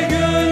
yine